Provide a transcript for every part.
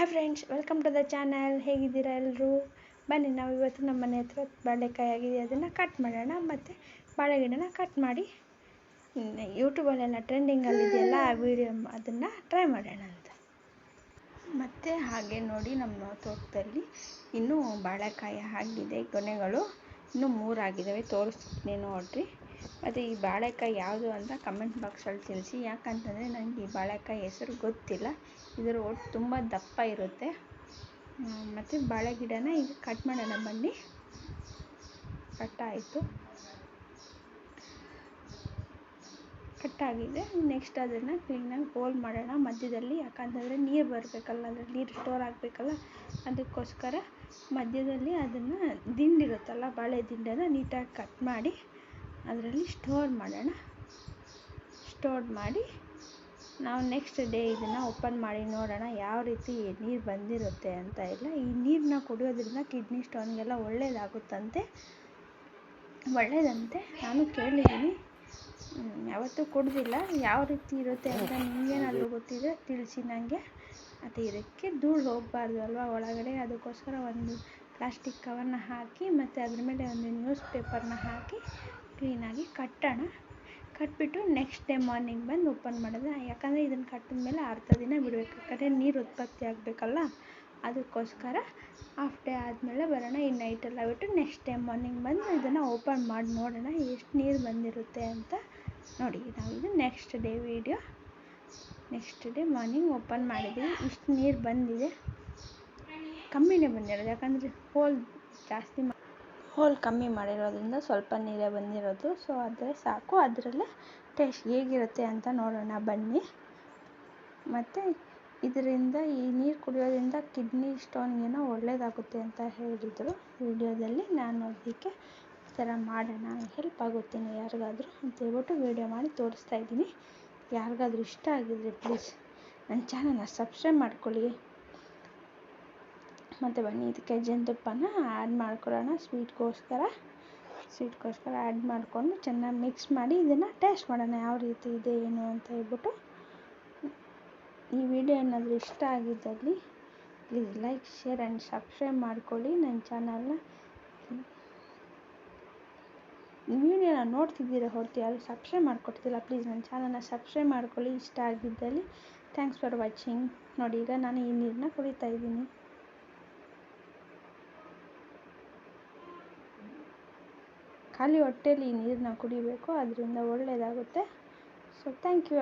Hi friends welcome to the channel ಹೇಗಿದ್ದೀರಾ ಎಲ್ಲರೂ ಬನ್ನಿ ನಾವು ಇವತ್ತು ನಮ್ಮ ಮನೆ ಹತ್ರ ಬಾಳೆಕಾಯಿ ಆಗಿದೆ. ಅದನ್ನು ಕಟ್ ಮಾಡೋಣ. ಮತ್ತು ಬಾಳೆಗಿಡನ ಕಟ್ ಮಾಡಿ ಯೂಟ್ಯೂಬಲ್ಲೆಲ್ಲ ಟ್ರೆಂಡಿಂಗಲ್ಲಿದೆಯಲ್ಲ ಆ ವಿಡಿಯೋ ಅದನ್ನು ಟ್ರೈ ಮಾಡೋಣ ಅಂತ. ಮತ್ತು ಹಾಗೆ ನೋಡಿ ನಮ್ಮ ತೋಟದಲ್ಲಿ ಇನ್ನೂ ಬಾಳೆಕಾಯಿ ಆಗಿದೆ, ಗೊನೆಗಳು. ಇನ್ನೂ ಮೂರಾಗಿದ್ದಾವೆ ತೋರಿಸ್ತೀನಿ ನೋಡಿರಿ. ಮತ್ತು ಈ ಬಾಳೆಕಾಯಿ ಯಾವುದು ಅಂತ ಕಮೆಂಟ್ ಬಾಕ್ಸಲ್ಲಿ ತಿಳಿಸಿ. ಯಾಕಂತಂದರೆ ನನಗೆ ಈ ಬಾಳೆಕಾಯಿ ಹೆಸರು ಗೊತ್ತಿಲ್ಲ. ಇದರ ಒಟ್ಟು ತುಂಬ ದಪ್ಪ ಇರುತ್ತೆ. ಮತ್ತು ಬಾಳೆ ಗಿಡನ ಈಗ ಕಟ್ ಮಾಡೋಣ ಬನ್ನಿ. ಕಟ್ಟಾಯಿತು. ಕಟ್ಟಾಗಿದೆ. ನೆಕ್ಸ್ಟ್ ಅದನ್ನು ಕ್ಲೀನಾಗಿ ಹೋಲ್ ಮಾಡೋಣ ಮಧ್ಯದಲ್ಲಿ. ಯಾಕಂತಂದರೆ ನೀರು ಬರಬೇಕಲ್ಲ ಅದ್ರಲ್ಲಿ ನೀರು ಸ್ಟೋರ್ ಆಗಬೇಕಲ್ಲ. ಅದಕ್ಕೋಸ್ಕರ ಮಧ್ಯದಲ್ಲಿ ಅದನ್ನು ದಿಂಡಿರುತ್ತಲ್ಲ, ಬಾಳೆ ದಿಂಡನ್ನು ನೀಟಾಗಿ ಕಟ್ ಮಾಡಿ. ಅದರಲ್ಲಿ ಸ್ಟೋರ್ ಮಾಡೋಣ. ಸ್ಟೋರ್ ಮಾಡಿ ನಾವು ನೆಕ್ಸ್ಟ್ ಡೇ ಇದನ್ನು ಓಪನ್ ಮಾಡಿ ನೋಡೋಣ ಯಾವ ರೀತಿ ನೀರು ಬಂದಿರುತ್ತೆ ಅಂತ ಎಲ್ಲ. ಈ ನೀರನ್ನ ಕುಡಿಯೋದ್ರಿಂದ ಕಿಡ್ನಿ ಸ್ಟೋನ್ಗೆಲ್ಲ ಒಳ್ಳೆಯದಾಗುತ್ತಂತೆ ಒಳ್ಳೆಯದಂತೆ ನಾನು ಕೇಳಿದ್ದೀನಿ. ಯಾವತ್ತೂ ಕುಡ್ದಿಲ್ಲ. ಯಾವ ರೀತಿ ಇರುತ್ತೆ ಅಂತ ನಿಮಗೇನಾದರೂ ಗೊತ್ತಿದೆ ತಿಳಿಸಿ ನನಗೆ ಮತ್ತು ಇದಕ್ಕೆ ಧೂಳು ಹೋಗಬಾರ್ದು ಅಲ್ವಾ? ಒಳಗಡೆ ಅದಕ್ಕೋಸ್ಕರ ಒಂದು ಪ್ಲಾಸ್ಟಿಕ್ ಕವರ್ನ ಹಾಕಿ ಮತ್ತು ಅದ್ರ ಮೇಲೆ ಒಂದು ನ್ಯೂಸ್ ಪೇಪರ್ನ ಹಾಕಿ ಕ್ಲೀನಾಗಿ ಕಟ್ಟೋಣ. ಕಟ್ಬಿಟ್ಟು ನೆಕ್ಸ್ಟ್ ಡೇ ಮಾರ್ನಿಂಗ್ ಬಂದು ಓಪನ್ ಮಾಡಿದ್ರೆ, ಯಾಕಂದರೆ ಇದನ್ನು ಕಟ್ಟಿದ ಮೇಲೆ ಅರ್ಧ ದಿನ ಬಿಡಬೇಕು. ಯಾಕಂದರೆ ನೀರು ಉತ್ಪತ್ತಿ ಆಗಬೇಕಲ್ಲ, ಅದಕ್ಕೋಸ್ಕರ ಹಾಫ್ ಡೇ ಆದಮೇಲೆ ಬರೋಣ. ಈ ನೈಟೆಲ್ಲ ಬಿಟ್ಟು ನೆಕ್ಸ್ಟ್ ಡೇ ಮಾರ್ನಿಂಗ್ ಬಂದು ಇದನ್ನು ಓಪನ್ ಮಾಡಿ ನೋಡೋಣ, ಎಷ್ಟು ನೀರು ಬಂದಿರುತ್ತೆ ಅಂತ ನೋಡಿ. ನಾವು ಇದು next day video next day morning open ಮಾಡಿದ್ದೀವಿ ಇಷ್ಟು ನೀರು ಬಂದಿದೆ. ಕಮ್ಮಿನೇ ಬಂದಿರೋದು, ಯಾಕಂದರೆ ಹೋಲ್ ಜಾಸ್ತಿ ಹೋಲ್ ಕಮ್ಮಿ ಮಾಡಿರೋದ್ರಿಂದ ಸ್ವಲ್ಪ ನೀರೇ ಬಂದಿರೋದು. ಸೊ ಆದರೆ ಸಾಕು. ಅದರಲ್ಲೇ ಟೇಸ್ಟ್ ಹೇಗಿರುತ್ತೆ ಅಂತ ನೋಡೋಣ ಬನ್ನಿ. ಮತ್ತು ಇದರಿಂದ ಈ ನೀರು ಕುಡಿಯೋದ್ರಿಂದ ಕಿಡ್ನಿ ಸ್ಟೋನ್ಗೇನೋ ಒಳ್ಳೆಯದಾಗುತ್ತೆ ಅಂತ ಹೇಳಿದರು ವಿಡಿಯೋದಲ್ಲಿ. ನಾನು ಅದಕ್ಕೆ ಈ ಥರ ಮಾಡೋಣ. ಹೆಲ್ಪ್ ಆಗುತ್ತೇನೆ ಯಾರಿಗಾದರೂ ಅಂತ ಹೇಳ್ಬಿಟ್ಟು ವೀಡಿಯೋ ಮಾಡಿ ತೋರಿಸ್ತಾ ಇದ್ದೀನಿ. ಯಾರಿಗಾದ್ರೂ ಇಷ್ಟ ಆಗಿದ್ರೆ ಪ್ಲೀಸ್ ನನ್ನ ಚಾನಲ್ನ ಸಬ್ಸ್ಕ್ರೈಬ್ ಮಾಡ್ಕೊಳ್ಳಿ. ಮತ್ತು ಬನ್ನಿ, ಇದಕ್ಕೆ ಜೇನುತುಪ್ಪನ ಆ್ಯಡ್ ಮಾಡ್ಕೊಳ್ಳೋಣ ಸ್ವೀಟ್ಗೋಸ್ಕರ ಸ್ವೀಟ್ಗೋಸ್ಕರ ಆ್ಯಡ್ ಮಾಡಿಕೊಂಡು ಚೆನ್ನಾಗಿ ಮಿಕ್ಸ್ ಮಾಡಿ ಇದನ್ನು ಟೇಸ್ಟ್ ಮಾಡೋಣ, ಯಾವ ರೀತಿ ಇದೆ, ಏನು ಅಂತ ಹೇಳ್ಬಿಟ್ಟು. ಈ ವಿಡಿಯೋ ಏನಾದರೂ ಇಷ್ಟ ಆಗಿದ್ದಲ್ಲಿ please like share and subscribe ಮಾಡ್ಕೊಳ್ಳಿ ನನ್ನ ಚಾನಲ್ನ ವಿಡಿಯೋನ ನೋಡ್ತಿದ್ದೀರ ಹೊರತು ಯಾರು ಸಬ್ಸ್ಕ್ರೈಬ್ ಮಾಡ್ಕೊಡ್ತಿಲ್ಲ ಪ್ಲೀಸ್ ನನ್ನ ಚಾನಲ್ನ ಸಬ್ಸ್ಕ್ರೈಬ್ ಮಾಡ್ಕೊಳ್ಳಿ, ಇಷ್ಟ ಆಗಿದ್ದಲ್ಲಿ. ಥ್ಯಾಂಕ್ಸ್ ಫಾರ್ ವಾಚಿಂಗ್ ನೋಡಿ, ಈಗ ನಾನು ಈ ನೀರನ್ನ ಕುಡಿತಾ ಇದ್ದೀನಿ. ಖಾಲಿ ಹೊಟ್ಟೆಲಿ ಈ ನೀರನ್ನ ಕುಡಿಬೇಕು, ಅದರಿಂದ ಒಳ್ಳೆಯದಾಗುತ್ತೆ so thank you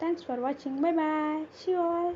thanks for watching bye bye she all